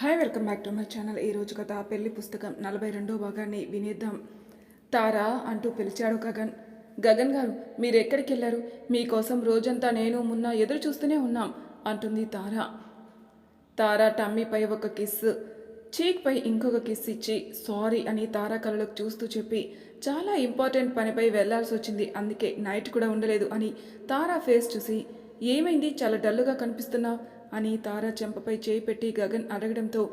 Hi welcome back to my channel ఈ రోజు కథ పెళ్ళి పుస్తకం నలభై రెండో భాగాన్ని వినేద్దాం. తారా అంటూ పిలిచాడు గగన్. గగన్ గారు మీరు ఎక్కడికి వెళ్ళారు? మీకోసం రోజంతా నేను మున్న ఎదురు చూస్తూనే ఉన్నాం అంటుంది తారా. తారా టమ్మీపై ఒక కిస్ చీక్పై ఇంకొక కిస్ ఇచ్చి సారీ అని తారా కళ్ళకు చూస్తూ చెప్పి చాలా ఇంపార్టెంట్ పనిపై వెళ్ళాల్సి వచ్చింది అందుకే నైట్ కూడా ఉండలేదు అని తారా ఫేస్ చూసి ఏమైంది? చాలా డల్లుగా కనిపిస్తున్నావు. అని తారా చెంపపై చేయి పెట్టి గగన్ అడగడంతో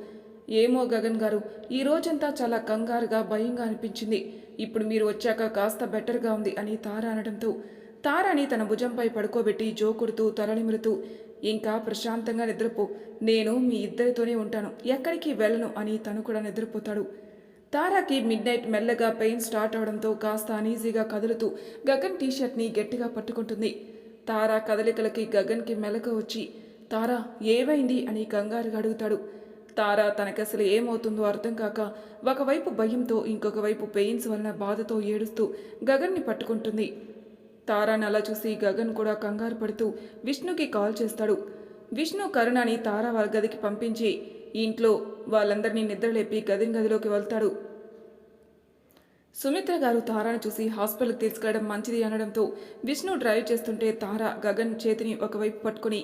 ఏమో గగన్ గారు ఈ రోజంతా చాలా కంగారుగా భయంగా అనిపించింది. ఇప్పుడు మీరు వచ్చాక కాస్త బెటర్గా ఉంది అని తార అనడంతో తారాని తన భుజంపై పడుకోబెట్టి జోకుడుతూ తలనిమురుతూ ఇంకా ప్రశాంతంగా నిద్రపో. నేను మీ ఇద్దరితోనే ఉంటాను. ఎక్కడికి వెళ్ళను? అని తను కూడా నిద్రపోతాడు. తారాకి మిడ్ నైట్ మెల్లగా పెయిన్ స్టార్ట్ అవడంతో కాస్త అనీజీగా కదులుతూ గగన్ టీషర్ట్ని గట్టిగా పట్టుకుంటుంది. తారా కదలికలకి గగన్కి మెలక వచ్చి తారా ఏమైంది? అని కంగారుగా అడుగుతాడు. తారా తనకసలు ఏమవుతుందో అర్థం కాక ఒకవైపు భయంతో ఇంకొక వైపు పెయిన్స్ వలన బాధతో ఏడుస్తూ గగన్ని పట్టుకుంటుంది. తారాని అలా చూసి గగన్ కూడా కంగారు పడుతూ విష్ణుకి కాల్ చేస్తాడు. విష్ణు కరుణని తారా వాళ్ళ గదికి పంపించి ఇంట్లో వాళ్ళందరినీ నిద్రలేపి గదిని గదిలోకి వెళ్తాడు. సుమిత్ర గారు తారాను చూసి హాస్పిటల్కి తీసుకెళ్ళడం మంచిది అనడంతో విష్ణు డ్రైవ్ చేస్తుంటే తార గగన్ చేతిని ఒకవైపు పట్టుకుని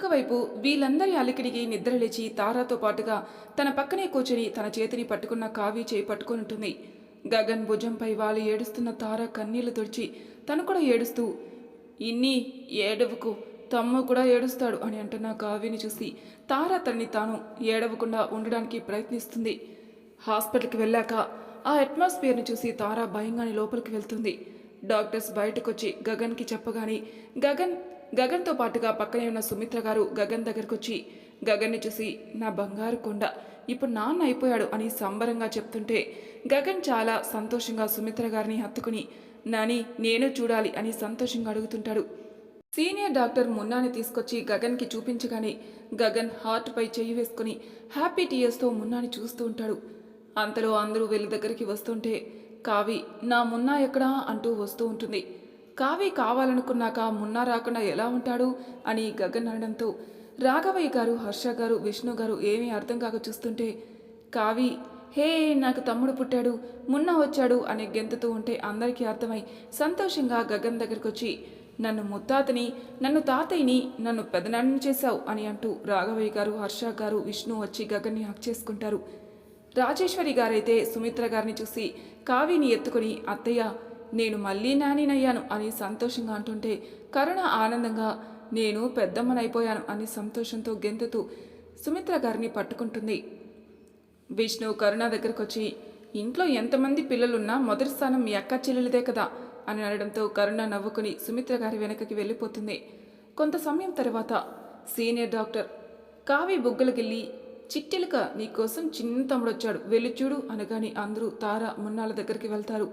వైపు వీళ్ళందరి అలికిడికి నిద్రలేచి తారాతో పాటుగా తన పక్కనే కూర్చుని తన చేతిని పట్టుకున్న కావి చేయి పట్టుకుని ఉంటుంది గగన్ భుజంపై వాళ్ళు ఏడుస్తున్న తార కన్నీళ్ళు తుడిచి తను కూడా ఏడుస్తూ ఇన్ని ఏడవకు తమ్ము కూడా ఏడుస్తాడు అని అంటున్న కావ్యని చూసి తార తన్ని తాను ఏడవకుండా ఉండడానికి ప్రయత్నిస్తుంది. హాస్పిటల్కి వెళ్ళాక ఆ అట్మాస్ఫియర్ని చూసి తారా భయంగానే లోపలికి వెళ్తుంది. డాక్టర్స్ బయటకొచ్చి గగన్కి చెప్పగానే గగన్ గగన్తో పాటుగా పక్కనే ఉన్న సుమిత్ర గారు గగన్ దగ్గరకు వచ్చి గగన్ని చూసి నా బంగారు కొండ ఇప్పుడు నాన్న అయిపోయాడు అని సంబరంగా చెప్తుంటే గగన్ చాలా సంతోషంగా సుమిత్ర గారిని హత్తుకుని నాని నేను చూడాలి అని సంతోషంగా అడుగుతుంటాడు. సీనియర్ డాక్టర్ మున్నాని తీసుకొచ్చి గగన్కి చూపించగానే గగన్ హార్ట్పై చెయ్యి వేసుకుని హ్యాపీ టీయర్స్తో మున్నాని చూస్తూ ఉంటాడు. అంతలో అందరూ వీళ్ళ దగ్గరికి వస్తుంటే కావి నా మున్నా ఎక్కడా? అంటూ వస్తూ ఉంటుంది. కావి కావాలనుకున్నాక మున్నా రాకుండా ఎలా ఉంటాడు? అని గగన్ అనడంతో రాఘవయ్య గారు హర్ష గారు విష్ణు గారు ఏమీ అర్థం కాక చూస్తుంటే కావి హే నాకు తమ్ముడు పుట్టాడు మున్నా వచ్చాడు అని గెంతుతూ ఉంటే అందరికీ అర్థమై సంతోషంగా గగన్ దగ్గరికి వచ్చి నన్ను ముత్తాతని నన్ను తాతయ్యని నన్ను పెదనాన్ని చేశావు అని అంటూ రాఘవయ్య గారు హర్ష గారు విష్ణు వచ్చి గగన్ని హక్ చేసుకుంటారు. రాజేశ్వరి గారైతే సుమిత్ర గారిని చూసి కావిని ఎత్తుకుని అత్తయ్య నేను మళ్ళీ నానినయ్యాను అని సంతోషంగా అంటుంటే కరుణ ఆనందంగా నేను పెద్దమ్మనైపోయాను అని సంతోషంతో గెంతుతూ సుమిత్ర గారిని పట్టుకుంటుంది. విష్ణు కరుణ దగ్గరకు వచ్చి ఇంట్లో ఎంతమంది పిల్లలున్నా మొదటి స్థానం మీ అక్క చెల్లెలిదే కదా అని అనడంతో కరుణ నవ్వుకుని సుమిత్ర గారి వెనకకి వెళ్ళిపోతుంది. కొంత సమయం తర్వాత సీనియర్ డాక్టర్ కావి బుగ్గలకెళ్ళి చిట్టెలుక నీకోసం చిన్న తమ్ముడు వచ్చాడు వెళ్ళి చూడు అనగాని అందరూ తార మున్నాల దగ్గరికి వెళ్తారు.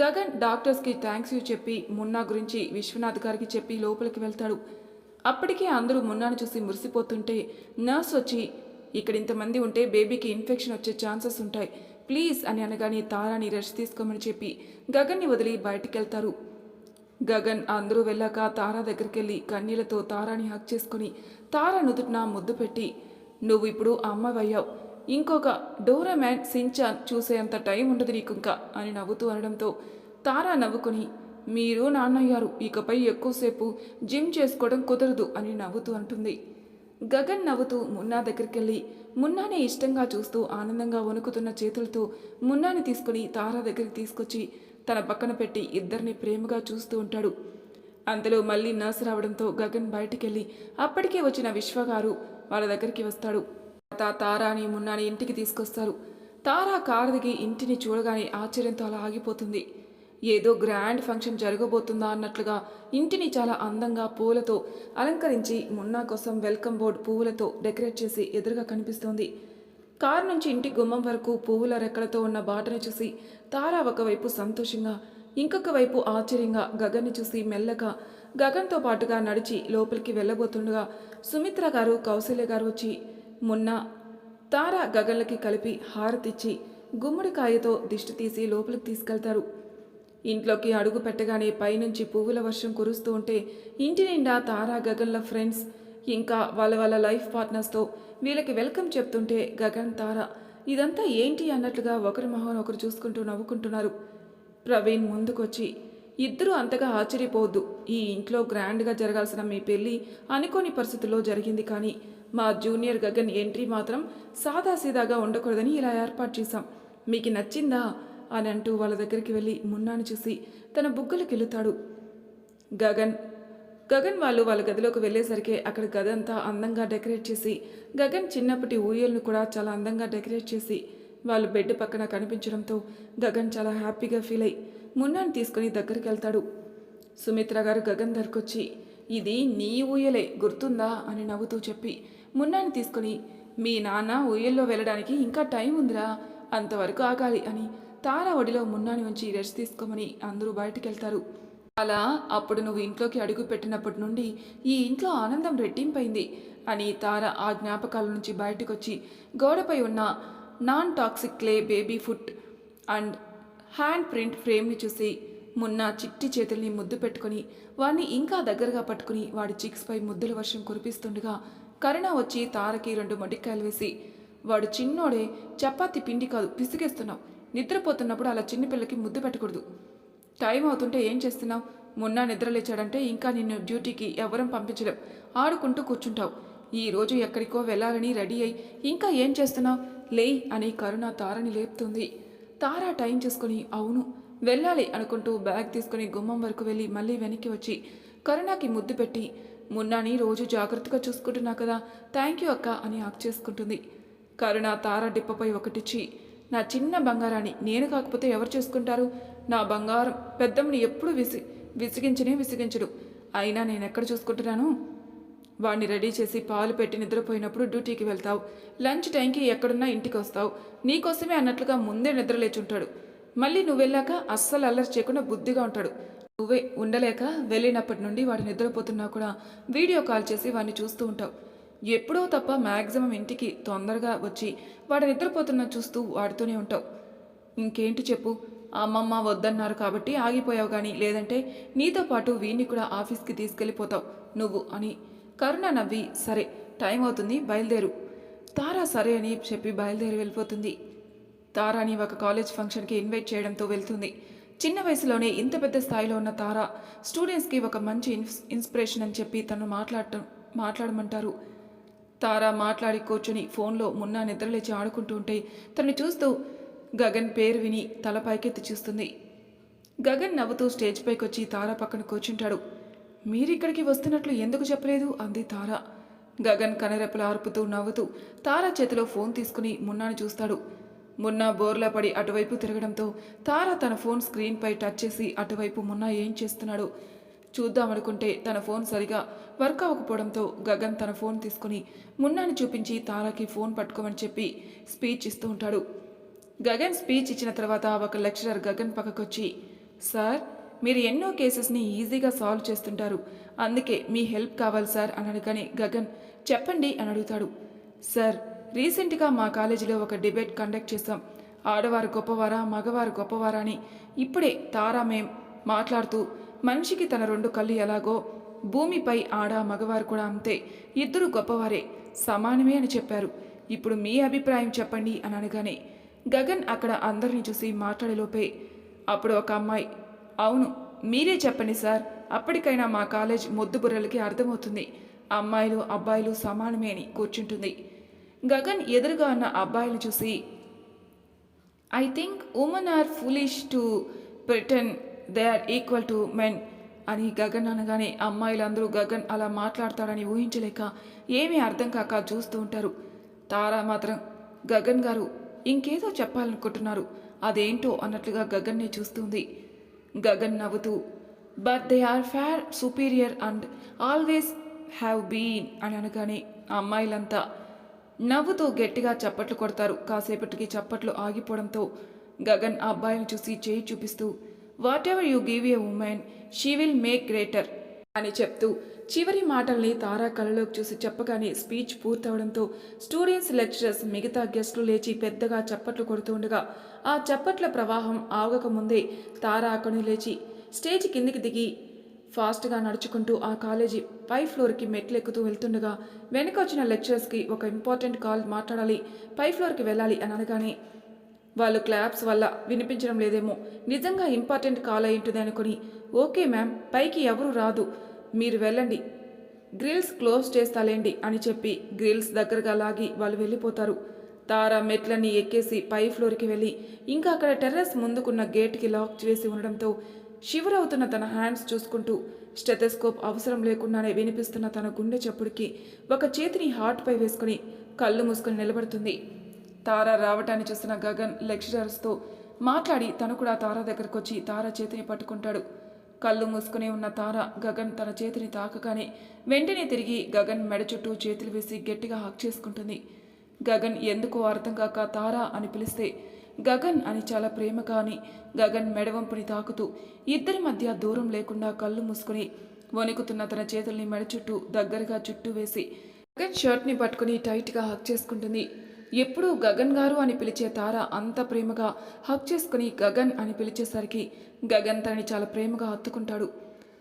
గగన్ డాక్టర్స్కి థ్యాంక్స్ యూ చెప్పి మున్నా గురించి విశ్వనాథ్ గారికి చెప్పి లోపలికి వెళ్తాడు. అప్పటికే అందరూ మున్నాను చూసి మురిసిపోతుంటే నర్స్ వచ్చి ఇక్కడ ఇంతమంది ఉంటే బేబీకి ఇన్ఫెక్షన్ వచ్చే ఛాన్సెస్ ఉంటాయి. ప్లీజ్ అని అనగానే తారాని రెస్ట్ తీసుకోమని చెప్పి గగన్ని వదిలి బయటికి వెళ్తారు గగన్ అందరూ వెళ్ళాక తారా దగ్గరికి వెళ్ళి కన్నీళ్ళతో తారాని హక్ చేసుకుని తారా నుదుటిన ముద్దు పెట్టి నువ్వు ఇప్పుడు అమ్మవయ్యావు ఇంకొక డోరామ్యాన్ సించాన్ చూసేంత టైం ఉండదు నీకు ఇంకా అని నవ్వుతూ అనడంతో తారా నవ్వుకుని మీరు నాన్నయ్యారు ఇకపై ఎక్కువసేపు జిమ్ చేసుకోవడం కుదరదు అని నవ్వుతూ అంటుంది. గగన్ నవ్వుతూ మున్నా దగ్గరికి వెళ్ళి మున్నాని ఇష్టంగా చూస్తూ ఆనందంగా వణుకుతున్న చేతులతో మున్నాని తీసుకుని తారా దగ్గరికి తీసుకొచ్చి తన పక్కన పెట్టి ఇద్దరిని ప్రేమగా చూస్తూ ఉంటాడు. అంతలో మళ్ళీ నర్సు రావడంతో గగన్ బయటికెళ్ళి అప్పటికే వచ్చిన విశ్వగారు వాళ్ళ దగ్గరికి వస్తాడు. తా తారాని మున్నాని ఇంటికి తీసుకొస్తారు. తారా కారు దిగి ఇంటిని చూడగానే ఆశ్చర్యంతో అలా ఆగిపోతుంది. ఏదో గ్రాండ్ ఫంక్షన్ జరగబోతుందా అన్నట్లుగా ఇంటిని చాలా అందంగా పూలతో అలంకరించి మున్నా కోసం వెల్కమ్ బోర్డ్ పువ్వులతో డెకరేట్ చేసి ఎదురుగా కనిపిస్తోంది. కారు నుంచి ఇంటి గుమ్మం వరకు పువ్వుల రెక్కలతో ఉన్న బాటను చూసి తారా ఒకవైపు సంతోషంగా ఇంకొక వైపు ఆశ్చర్యంగా గగన్ని చూసి మెల్లగా గగన్తో పాటుగా నడిచి లోపలికి వెళ్ళబోతుండగా సుమిత్ర గారు కౌశల్య గారు వచ్చి మొన్న తార గగన్లకి కలిపి హారతిచ్చి గుమ్మడికాయతో దిష్టి తీసి లోపలికి తీసుకెళ్తారు. ఇంట్లోకి అడుగు పెట్టగానే పైనుంచి పువ్వుల వర్షం కురుస్తూ ఉంటే ఇంటి నిండా తారా గగన్ల ఫ్రెండ్స్ ఇంకా వాళ్ళ వాళ్ళ లైఫ్ పార్ట్నర్స్తో వీళ్ళకి వెల్కమ్ చెప్తుంటే గగన్ తార ఇదంతా ఏంటి అన్నట్లుగా ఒకరి మొహం ఒకరు చూసుకుంటూ నవ్వుకుంటున్నారు. ప్రవీణ్ ముందుకొచ్చి ఇద్దరూ అంతగా ఆశ్చర్యపోవద్దు. ఈ ఇంట్లో గ్రాండ్గా జరగాల్సిన మీ పెళ్ళి అనుకోని పరిస్థితుల్లో జరిగింది కానీ మా జూనియర్ గగన్ ఎంట్రీ మాత్రం సాదాసీదాగా ఉండకూడదని ఇలా ఏర్పాటు చేశాం. మీకు నచ్చిందా? అని అంటూ వాళ్ళ దగ్గరికి వెళ్ళి మున్నాను చూసి తన బుగ్గలకు వెళుతాడు గగన్ గగన్ వాళ్ళు వాళ్ళ గదిలోకి వెళ్ళేసరికి అక్కడ గది అంతా అందంగా డెకరేట్ చేసి గగన్ చిన్నప్పటి ఊయల్ని కూడా చాలా అందంగా డెకరేట్ చేసి వాళ్ళు బెడ్ పక్కన కనిపించడంతో గగన్ చాలా హ్యాపీగా ఫీల్ అయి మున్నాను తీసుకుని దగ్గరికి వెళ్తాడు. సుమిత్ర గారు గగన్ దగ్గరకొచ్చి ఇది నీ ఊయలే గుర్తుందా? అని నవ్వుతూ చెప్పి మున్నాని తీసుకుని మీ నాన్న ఊయల్లో వెళ్ళడానికి ఇంకా టైం ఉందిరా అంతవరకు ఆగాలి అని తార ఒడిలో మున్నాని ఉంచి రెస్ట్ తీసుకోమని అందరూ బయటికి వెళ్తారు అలా అప్పుడు నువ్వు ఇంట్లోకి అడుగు పెట్టినప్పటి నుండి ఈ ఇంట్లో ఆనందం రెట్టింపైంది అని తార ఆ జ్ఞాపకాల నుంచి బయటకొచ్చి గోడపై ఉన్న non toxic clay baby foot and hand print ఫ్రేమ్ని చూసి మున్న చిట్టి చేతుల్ని ముద్దు పెట్టుకుని వాడిని ఇంకా దగ్గరగా పట్టుకుని వాడి చిక్స్పై ముద్దుల వర్షం కురిపిస్తుండగా కరుణ వచ్చి తారకి రెండు మొటిక్కాయలు వేసి వాడు చిన్నోడే చపాతి పిండి కాదు పిసిగేస్తున్నావు నిద్రపోతున్నప్పుడు అలా చిన్నపిల్లకి ముద్దు పెట్టకూడదు. టైం అవుతుంటే ఏం చేస్తున్నావు మొన్న నిద్రలేచాడంటే ఇంకా నిన్ను డ్యూటీకి ఎవరం పంపించలేం. ఆడుకుంటూ కూర్చుంటావు. ఈ రోజు ఎక్కడికో వెళ్ళాలని రెడీ అయి ఇంకా ఏం చేస్తున్నావు? లేయ్ అని కరుణ తారని లేపుతుంది. తార టైం చేసుకుని అవును వెళ్ళాలి అనుకుంటూ బ్యాగ్ తీసుకుని గుమ్మం వరకు వెళ్ళి మళ్ళీ వెనక్కి వచ్చి కరుణాకి ముద్దు పెట్టి మున్నాని రోజు జాగ్రత్తగా చూసుకుంటున్నా కదా థ్యాంక్ యూ అక్క అని ఆక్ చేసుకుంటుంది. కరుణ తార డిప్పపై ఒకటిచ్చి నా చిన్న బంగారాన్ని నేను కాకపోతే ఎవరు చేసుకుంటారు? నా బంగారం పెద్దమ్మని ఎప్పుడు విసి విసిగించనే విసిగించడు. అయినా నేను ఎక్కడ చూసుకుంటున్నాను? వాడిని రెడీ చేసి పాలు పెట్టి నిద్రపోయినప్పుడు డ్యూటీకి వెళ్తావు. లంచ్ టైంకి ఎక్కడున్నా ఇంటికి వస్తావు నీకోసమే అన్నట్లుగా ముందే నిద్రలేచుంటాడు. మళ్ళీ నువ్వు వెళ్ళాక అస్సలు అల్లరి చేయకుండా బుద్ధిగా ఉంటాడు. నువ్వే ఉండలేక వెళ్ళినప్పటి నుండి వాడు నిద్రపోతున్నా కూడా వీడియో కాల్ చేసి వాడిని చూస్తూ ఉంటావు. ఎప్పుడో తప్ప మ్యాక్సిమం ఇంటికి తొందరగా వచ్చి వాడు నిద్రపోతున్నా చూస్తూ వాడుతూనే ఉంటావు. ఇంకేంటి చెప్పు? అమ్మమ్మ వద్దన్నారు కాబట్టి ఆగిపోయావు కానీ లేదంటే నీతో పాటు వీణ్ణి కూడా ఆఫీస్కి తీసుకెళ్ళిపోతావు. నువ్వు అని కరుణ నవ్వి సరే టైం అవుతుంది బయలుదేరు. తారా సరే అని చెప్పి బయలుదేరి వెళ్ళిపోతుంది. తారాని ఒక కాలేజ్ ఫంక్షన్కి ఇన్వైట్ చేయడంతో వెళ్తుంది. చిన్న వయసులోనే ఇంత పెద్ద స్థాయిలో ఉన్న తారా స్టూడెంట్స్కి ఒక మంచి ఇన్స్ ఇన్స్పిరేషన్ అని చెప్పి తను మాట్లాడటం మాట్లాడమంటారు. తారా మాట్లాడి కూర్చుని ఫోన్లో మున్నా నిద్రలేచి ఆడుకుంటూ ఉంటే తను చూస్తూ గగన్ పేరు విని తల పైకెత్తి చూస్తుంది. గగన్ నవ్వుతూ స్టేజ్ పైకి వచ్చి తారా పక్కన కూర్చుంటాడు. మీరిక్కడికి వస్తున్నట్లు ఎందుకు చెప్పలేదు? అంది తార. గగన్ కనరెప్పలు ఆర్పుతూ నవ్వుతూ తార చేతిలో ఫోన్ తీసుకుని మున్నాని చూస్తాడు. మున్నా బోర్లా పడి అటువైపు తిరగడంతో తార తన ఫోన్ స్క్రీన్పై టచ్ చేసి అటువైపు మున్నా ఏం చేస్తున్నాడో? చూద్దామనుకుంటే తన ఫోన్ సరిగా వర్క్ అవ్వకపోవడంతో గగన్ తన ఫోన్ తీసుకుని మున్నాని చూపించి తారాకి ఫోన్ పట్టుకోమని చెప్పి స్పీచ్ ఇస్తూ ఉంటాడు. గగన్ స్పీచ్ ఇచ్చిన తర్వాత ఒక లెక్చరర్ గగన్ పక్కకొచ్చి సార్ మీరు ఎన్నో కేసెస్ని ఈజీగా సాల్వ్ చేస్తుంటారు. అందుకే మీ హెల్ప్ కావాలి సార్ అని అడగని గగన్ చెప్పండి అని అడుగుతాడు. సార్ రీసెంట్గా మా కాలేజీలో ఒక డిబేట్ కండక్ట్ చేశాం. ఆడవారు గొప్పవారా మగవారు గొప్పవారా అని ఇప్పుడే తారా మేం మాట్లాడుతూ మనిషికి తన రెండు కళ్ళు ఎలాగో భూమిపై ఆడ మగవారు కూడా అంతే ఇద్దరు గొప్పవారే సమానమే అని చెప్పారు. ఇప్పుడు మీ అభిప్రాయం చెప్పండి అని అనగానే గగన్ అక్కడ అందరిని చూసి మాట్లాడేలోపే అప్పుడు ఒక అమ్మాయి అవును మీరే చెప్పండి సార్ అప్పటికైనా మా కాలేజ్ మొద్దు బుర్రలకి అర్థమవుతుంది అమ్మాయిలు అబ్బాయిలు సమానమే అని కూర్చుంటుంది. గగన్ ఎదురుగా ఉన్న అబ్బాయిలు చూసి I think women are foolish to pretend they are equal to men అని గగన్ అనగానే అమ్మాయిలందరూ గగన్ అలా మాట్లాడతాడని ఊహించలేక ఏమీ అర్థం కాక చూస్తూ ఉంటారు. తారా మాత్రం గగన్ గారు ఇంకేదో చెప్పాలనుకుంటున్నారు అదేంటో అన్నట్లుగా గగన్ని చూస్తుంది. గగన్ నవ్వుతూ but they are far superior and always have been అని అనగానే అమ్మాయిలంతా నవ్వుతూ గట్టిగా చప్పట్లు కొడతారు. కాసేపటికి చప్పట్లు ఆగిపోవడంతో గగన్ ఆ అబ్బాయిని చూసి చేయి చూపిస్తూ whatever you give a woman she will make greater అని చెప్తూ చివరి మాటల్ని తారా కళ్ళలోకి చూసి చెప్పగానే స్పీచ్ పూర్తవడంతో స్టూడెంట్స్ లెక్చరర్స్ మిగతా గెస్టులు లేచి పెద్దగా చప్పట్లు కొడుతుండగా ఆ చప్పట్ల ప్రవాహం ఆగకముందే తారా అక్కడి లేచి స్టేజ్ కిందికి దిగి ఫాస్ట్గా నడుచుకుంటూ ఆ కాలేజీ పై ఫ్లోర్కి మెట్లు ఎక్కుతూ వెళ్తుండగా వెనక వచ్చిన లెక్చరర్స్కి ఒక ఇంపార్టెంట్ కాల్ మాట్లాడాలి పై ఫ్లోర్కి వెళ్ళాలి అని అనగానే వాళ్ళు క్లాప్స్ వల్ల వినిపించడం లేదేమో నిజంగా ఇంపార్టెంట్ కాల్ అయి ఉంటుంది అనుకుని ఓకే మ్యామ్ పైకి ఎవరు రాదు మీరు వెళ్ళండి గ్రిల్స్ క్లోజ్ చేస్తాలేండి అని చెప్పి గ్రిల్స్ దగ్గరగా లాగి వాళ్ళు వెళ్ళిపోతారు. తార మెట్లన్నీ ఎక్కేసి పై ఫ్లోర్కి వెళ్ళి ఇంకా అక్కడ టెర్రస్ ముందుకున్న గేట్కి లాక్ చేసి ఉండడంతో శివరవుతున్న తన హ్యాండ్స్ చూసుకుంటూ స్టెథెస్కోప్ అవసరం లేకుండానే వినిపిస్తున్న తన గుండె చప్పుడికి ఒక చేతిని హార్ట్పై వేసుకుని కళ్ళు మూసుకుని నిలబడుతుంది. తార రావటాన్ని చూసిన గగన్ లెక్చరర్స్తో మాట్లాడి తను కూడా తార దగ్గరకు వచ్చి తార చేతిని పట్టుకుంటాడు. కళ్ళు మూసుకుని ఉన్న తార గగన్ తన చేతిని తాకగానే వెంటనే తిరిగి గగన్ మెడ చుట్టూ చేతులు వేసి గట్టిగా హక్ చేసుకుంటుంది. గగన్ ఎందుకో అర్థం కాక తారా అని పిలిస్తే గగన్ అని చాలా ప్రేమగాని గగన్ మెడవంపుని తాకుతూ ఇద్దరి మధ్య దూరం లేకుండా కళ్ళు మూసుకుని వణుకుతున్న తన చేతుల్ని మెడ చుట్టూ దగ్గరగా చుట్టూ వేసి గగన్ షర్ట్ని పట్టుకుని టైట్గా హక్ చేసుకుంటుంది. ఎప్పుడూ గగన్ గారు అని పిలిచే తార అంత ప్రేమగా హక్ చేసుకుని గగన్ అని పిలిచేసరికి గగన్ తనని చాలా ప్రేమగా హత్తుకుంటాడు.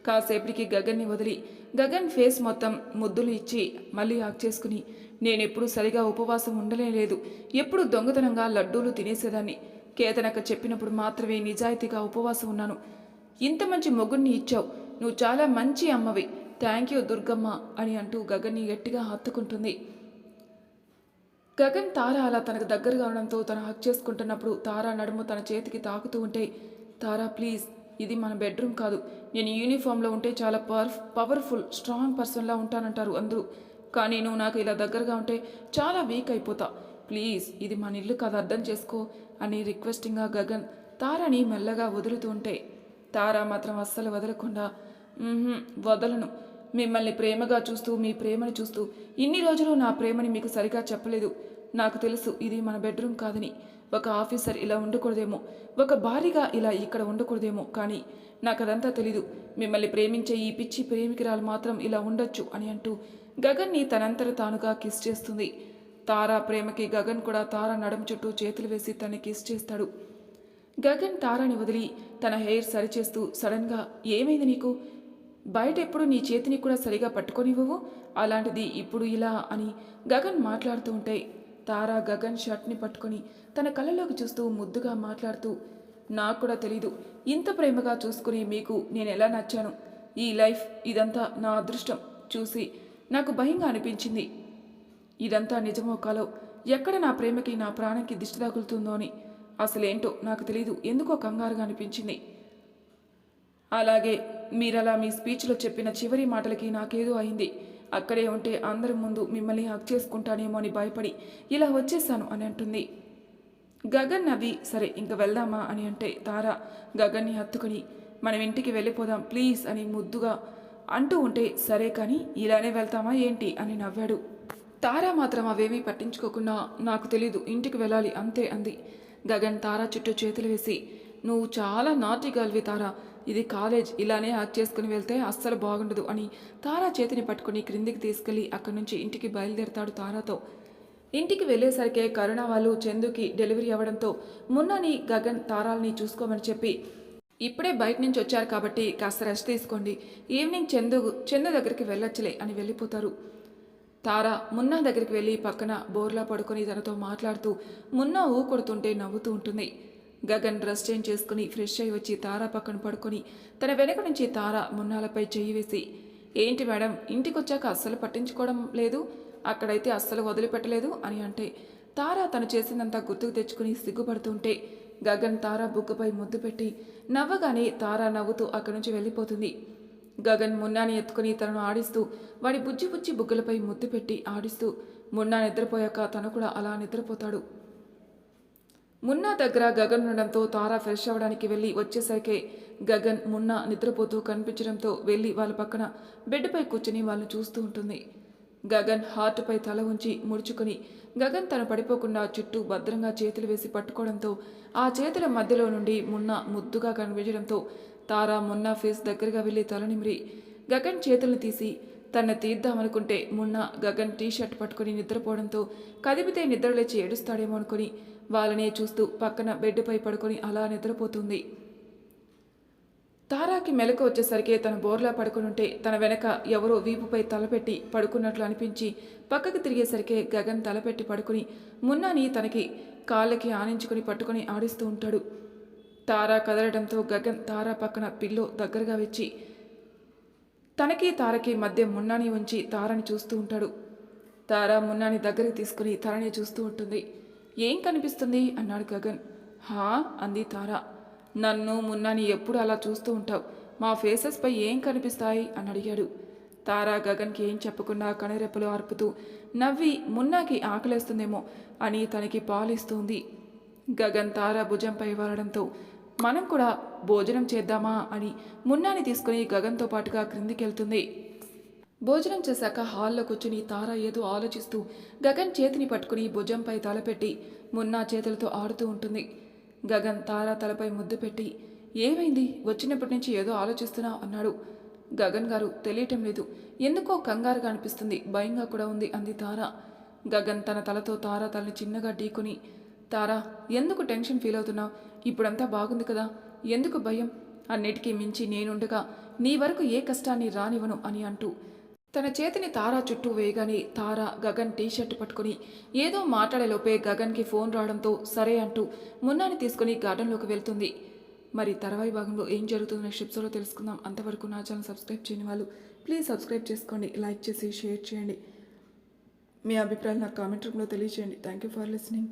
కాసేపటికి గగన్ని వదిలి గగన్ ఫేస్ మొత్తం ముద్దులు ఇచ్చి మళ్ళీ హక్ చేసుకుని నేనెప్పుడు సరిగా ఉపవాసం ఉండలే లేదు. ఎప్పుడు దొంగతనంగా లడ్డూలు తినేసేదాన్ని. కేతనక్క చెప్పినప్పుడు మాత్రమే నిజాయితీగా ఉపవాసం ఉన్నాను. ఇంత మంచి మొగుణ్ణి ఇచ్చావు. నువ్వు చాలా మంచి అమ్మవి. థ్యాంక్ యూ దుర్గమ్మ అని అంటూ గగన్ని గట్టిగా హత్తుకుంటుంది. గగన్ తార అలా తనకు దగ్గరగా ఉండడంతో తను హక్ చేసుకుంటున్నప్పుడు తార నడుము తన చేతికి తాకుతూ ఉంటే తారా ప్లీజ్ ఇది మన బెడ్రూమ్ కాదు. నేను యూనిఫామ్లో ఉంటే చాలా పర్ఫ్ పవర్ఫుల్ స్ట్రాంగ్ పర్సన్లా ఉంటానంటారు అందరూ. కానీ నువ్వు నాకు ఇలా దగ్గరగా ఉంటే చాలా వీక్ అయిపోతా. ప్లీజ్ ఇది మన ఇల్లు కాదు అర్థం చేసుకో అని రిక్వెస్టింగ్గా గగన్ తారని మెల్లగా వదులుతూ ఉంటే. తార మాత్రం అస్సలు వదలకుండా వదలను. మిమ్మల్ని ప్రేమగా చూస్తూ మీ ప్రేమను చూస్తూ ఇన్ని రోజులు నా ప్రేమని మీకు సరిగా చెప్పలేదు. నాకు తెలుసు ఇది మన బెడ్రూమ్ కాదని. ఒక ఆఫీసర్ ఇలా ఉండకూడదేమో ఒక భారీగా ఇలా ఇక్కడ ఉండకూడదేమో కానీ నాకు అదంతా తెలీదు. మిమ్మల్ని ప్రేమించే ఈ పిచ్చి ప్రేమికురాలు మాత్రం ఇలా ఉండొచ్చు అని అంటూ గగన్ని తనంతట తానుగా కిస్ చేస్తుంది. తారా ప్రేమకి గగన్ కూడా తార నడుము చుట్టూ చేతులు వేసి తన కిస్ చేస్తాడు. గగన్ తారాని వదిలి తన హెయిర్ సరిచేస్తూ సడన్గా ఏమైంది నీకు? బయట ఎప్పుడు నీ చేతిని కూడా సరిగా పట్టుకొనివ్వవు? అలాంటిది ఇప్పుడు ఇలా అని గగన్ మాట్లాడుతూ ఉంటే తారా గగన్ షర్ట్ని పట్టుకొని తన కళ్ళలోకి చూస్తూ ముద్దుగా మాట్లాడుతూ నాకు కూడా తెలీదు. ఇంత ప్రేమగా చూసుకుని మీకు నేను ఎలా నచ్చాను? ఈ లైఫ్ ఇదంతా నా అదృష్టం. చూసి నాకు భయంగా అనిపించింది. ఇదంతా నిజమో కాలో ఎక్కడ నా ప్రేమకి నా ప్రాణంకి దిష్టి తగులుతుందో అని. అసలేంటో నాకు తెలీదు. ఎందుకో కంగారుగా అనిపించింది. అలాగే మీరలా మీ స్పీచ్లో చెప్పిన చివరి మాటలకి నాకేదో అయింది. అక్కడే ఉంటే అందరి ముందు మిమ్మల్ని హక్ చేసుకుంటానేమో అని భయపడి ఇలా వచ్చేసాను అని అంటుంది. గగన్ నవ్వి సరే ఇంక వెళ్దామా అని అంటే తార గగన్ని హత్తుకుని మనం ఇంటికి వెళ్ళిపోదాం ప్లీజ్ అని ముద్దుగా అంటూ ఉంటే సరే కానీ ఇలానే వెళ్తామా ఏంటి అని నవ్వాడు. తార మాత్రం అవేమీ పట్టించుకోకుండా నాకు తెలీదు ఇంటికి వెళ్ళాలి అంతే అంది. గగన్ తారా చుట్టూ చేతులు వేసి నువ్వు చాలా నాటి గల్వి తారా ఇది కాలేజ్. ఇలానే హ్యాక్ చేసుకుని వెళ్తే అస్సలు బాగుండదు అని తారా చేతిని పట్టుకుని క్రిందికి తీసుకెళ్ళి అక్కడి నుంచి ఇంటికి బయలుదేరతాడు తారాతో. ఇంటికి వెళ్ళేసరికే కరుణ వాళ్ళు చందుకి డెలివరీ అవ్వడంతో మున్నని గగన్ తారాల్ని చూసుకోమని చెప్పి ఇప్పుడే బయట నుంచి వచ్చారు కాబట్టి కాస్త రెస్ట్ తీసుకోండి. ఈవినింగ్ చందు చందు దగ్గరికి వెళ్ళొచ్చులే అని వెళ్ళిపోతారు. తారా మున్నా దగ్గరికి వెళ్ళి పక్కన బోర్లా పడుకొని తనతో మాట్లాడుతూ మున్నా ఊ కొడుతుంటే నవ్వుతూ ఉంటుంది. గగన్ డ్రెస్ చేంజ్ చేసుకుని ఫ్రెష్ అయి వచ్చి తారా పక్కన పడుకొని తన వెనక నుంచి తార మున్నాలపై చెయ్యి వేసి ఏంటి మేడం ఇంటికొచ్చాక అస్సలు పట్టించుకోవడం లేదు? అక్కడైతే అస్సలు వదిలిపెట్టలేదు? అని అంటే తారా తను చేసిందంతా గుర్తుకు తెచ్చుకుని సిగ్గుపడుతుంటే గగన్ తారా బుగ్గపై ముద్దు పెట్టి నవ్వగానే తారా నవ్వుతూ అక్కడి నుంచి వెళ్ళిపోతుంది. గగన్ మున్నాని ఎత్తుకుని తనను ఆడిస్తూ వాడి బుజ్జి బుజ్జి బుగ్గలపై ముద్దు పెట్టి ఆడిస్తూ మున్నా నిద్రపోయాక తను కూడా అలా నిద్రపోతాడు. మున్నా దగ్గర గగన్ ఉండడంతో తారా ఫ్రెష్ అవ్వడానికి వెళ్ళి వచ్చేసరికి గగన్ మున్నా నిద్రపోతూ కనిపించడంతో వెళ్ళి వాళ్ళ పక్కన బెడ్పై కూర్చుని వాళ్ళని చూస్తూ ఉంటుంది. గగన్ హార్ట్పై తల ఉంచి ముడుచుకుని గగన్ తను పడిపోకుండా చుట్టూ భద్రంగా చేతులు వేసి పట్టుకోవడంతో ఆ చేతుల మధ్యలో నుండి మున్నా ముద్దుగా కనిపించడంతో తారా మున్నా ఫేస్ దగ్గరగా వెళ్ళి తల నిమిరి గగన్ చేతులను తీసి తన తీద్దామనుకుంటే మున్న గగన్ టీ షర్ట్ పట్టుకుని నిద్రపోవడంతో కదిపితే నిద్రలేచి ఏడుస్తాడేమో అనుకుని వాళ్ళనే చూస్తూ పక్కన బెడ్పై పడుకొని అలా నిద్రపోతుంది. తారాకి మెలకు వచ్చేసరికి తన బోర్లా పడుకుని ఉంటే తన వెనక ఎవరో వీపుపై తలపెట్టి పడుకున్నట్లు అనిపించి పక్కకి తిరిగేసరికి గగన్ తలపెట్టి పడుకుని మున్నాని తనకి కాళ్ళకి ఆనించుకుని పట్టుకుని ఆడిస్తూ ఉంటాడు. తారా కదలడంతో గగన్ తారా పక్కన పిల్లో దగ్గరగా వచ్చి తనకి తారకి మధ్య మున్నాని ఉంచి తారని చూస్తూ ఉంటాడు. తార మున్నాని దగ్గరికి తీసుకుని తనని చూస్తూ ఉంటుంది. ఏం కనిపిస్తుంది? అన్నాడు గగన్. హా? అంది తార. నన్ను మున్నాని ఎప్పుడు అలా చూస్తూ ఉంటావు? మా ఫేసెస్ పై ఏం కనిపిస్తాయి? అని అడిగాడు. తారా గగన్కి ఏం చెప్పకుండా కనురెప్పలు ఆర్పుతూ నవ్వి మున్నాకి ఆకలేస్తుందేమో అని తనకి పాలిస్తుంది. గగన్ తార భుజంపై వాలడంతో మనం కూడా భోజనం చేద్దామా అని మున్నాని తీసుకుని గగన్తో పాటుగా క్రిందికెళ్తుంది. భోజనం చేశాక హాల్లో కూర్చుని తార ఏదో ఆలోచిస్తూ గగన్ చేతిని పట్టుకుని భుజంపై తలపెట్టి మున్నా చేతులతో ఆడుతూ ఉంటుంది. గగన్ తార తలపై ముద్దు పెట్టి ఏమైంది? వచ్చినప్పటి నుంచి ఏదో ఆలోచిస్తున్నా అన్నాడు. గగన్ గారు తెలియటం లేదు. ఎందుకో కంగారుగా అనిపిస్తుంది. భయంగా కూడా ఉంది అంది తార. గగన్ తన తలతో తార తలని చిన్నగా ఢీకొని తారా ఎందుకు టెన్షన్ ఫీల్ అవుతున్నావు? ఇప్పుడంతా బాగుంది కదా. ఎందుకు భయం? అన్నిటికీ మించి నేనుండగా నీ వరకు ఏ కష్టాన్ని రానివ్వను అని అంటూ తన చేతిని తారా చుట్టూ వేయగానే తారా గగన్ టీ షర్ట్ పట్టుకుని ఏదో మాట్లాడేలోపే గగన్కి ఫోన్ రావడంతో సరే అంటూ మున్నాని తీసుకుని గార్డెన్లోకి వెళ్తుంది. మరి తర్వాయి భాగంలో ఏం జరుగుతుందో షిప్స్లో ఎపిసోడ్లో తెలుసుకుందాం. అంతవరకు నా ఛానల్ సబ్స్క్రైబ్ చేయని వాళ్ళు ప్లీజ్ సబ్స్క్రైబ్ చేసుకోండి లైక్ చేసి షేర్ చేయండి. మీ అభిప్రాయాలు నాకు కామెంట్ రూమ్లో తెలియజేయండి థ్యాంక్ యూ ఫర్ లిసనింగ్.